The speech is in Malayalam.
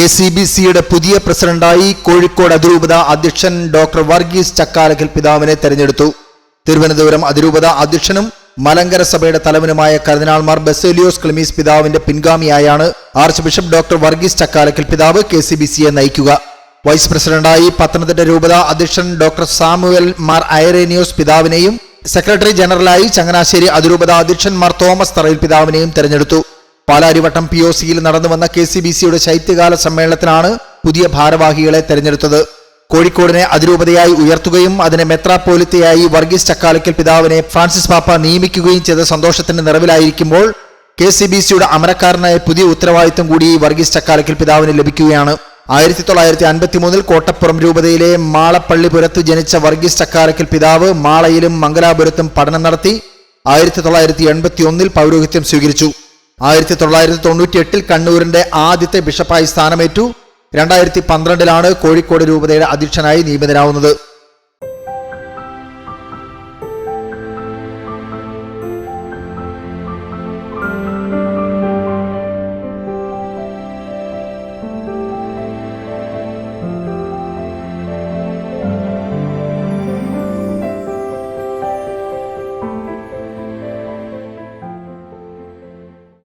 കെ സി ബി സിയുടെ പുതിയ പ്രസിഡന്റായി കോഴിക്കോട് അതിരൂപത അധ്യക്ഷൻ ഡോക്ടർ വർഗീസ് ചക്കാലകൽ പിതാവിനെ തെരഞ്ഞെടുത്തു. തിരുവനന്തപുരം അതിരൂപത അധ്യക്ഷനും മലങ്കര സഭയുടെ തലവനുമായ കർദിനാൾമാർ ബസേലിയോസ് ക്ലിമീസ് പിതാവിന്റെ പിൻഗാമിയായാണ് archbishop doctor Varghese Chakkalakkal പിതാവ് കെ സി ബി സിയെ നയിക്കുക. വൈസ് പ്രസിഡന്റായി പത്തനംതിട്ട രൂപത അധ്യക്ഷൻ ഡോക്ടർ സാമുവൽ മാർ ഐറേനിയോസ് പിതാവിനെയും സെക്രട്ടറി ജനറലായി ചങ്ങനാശ്ശേരി അതിരൂപത അധ്യക്ഷൻ മാർ തോമസ് തറയിൽ പിതാവിനെയും തെരഞ്ഞെടുത്തു. പാലാരിവട്ടം പി ഒ സിയിൽ നടന്നുവന്ന കെ സി ബി സിയുടെ ശൈത്യകാല സമ്മേളനത്തിലാണ് പുതിയ ഭാരവാഹികളെ തെരഞ്ഞെടുത്തത്. കോഴിക്കോടിനെ അതിരൂപതയായി ഉയർത്തുകയും അതിനെ മെത്രാപ്പോലിത്തയായി വർഗീസ് ചക്കാലക്കൽ പിതാവിനെ ഫ്രാൻസിസ് പാപ്പ നിയമിക്കുകയും ചെയ്ത സന്തോഷത്തിന്റെ നിറവിലായിരിക്കുമ്പോൾ കെ സി ബി സിയുടെ അമരക്കാരനായ പുതിയ ഉത്തരവാദിത്തം കൂടി വർഗീസ് ചക്കാലക്കൽ പിതാവിന് ലഭിക്കുകയാണ്. ആയിരത്തി തൊള്ളായിരത്തി അൻപത്തി മൂന്നിൽ കോട്ടപ്പുറം രൂപതയിലെ മാളപ്പള്ളിപുരത്ത് ജനിച്ച വർഗീസ് ചക്കാലക്കൽ പിതാവ് മാളയിലും മംഗലാപുരത്തും പഠനം നടത്തി ആയിരത്തി തൊള്ളായിരത്തി എൺപത്തി ഒന്നിൽ പൗരോഹിത്യം സ്വീകരിച്ചു. ആയിരത്തി തൊള്ളായിരത്തി തൊണ്ണൂറ്റി എട്ടിൽ കണ്ണൂരിന്റെ ആദ്യത്തെ ബിഷപ്പായി സ്ഥാനമേറ്റു. രണ്ടായിരത്തി പന്ത്രണ്ടിലാണ് കോഴിക്കോട് രൂപതയുടെ അധ്യക്ഷനായി നിയമിതനാവുന്നത്.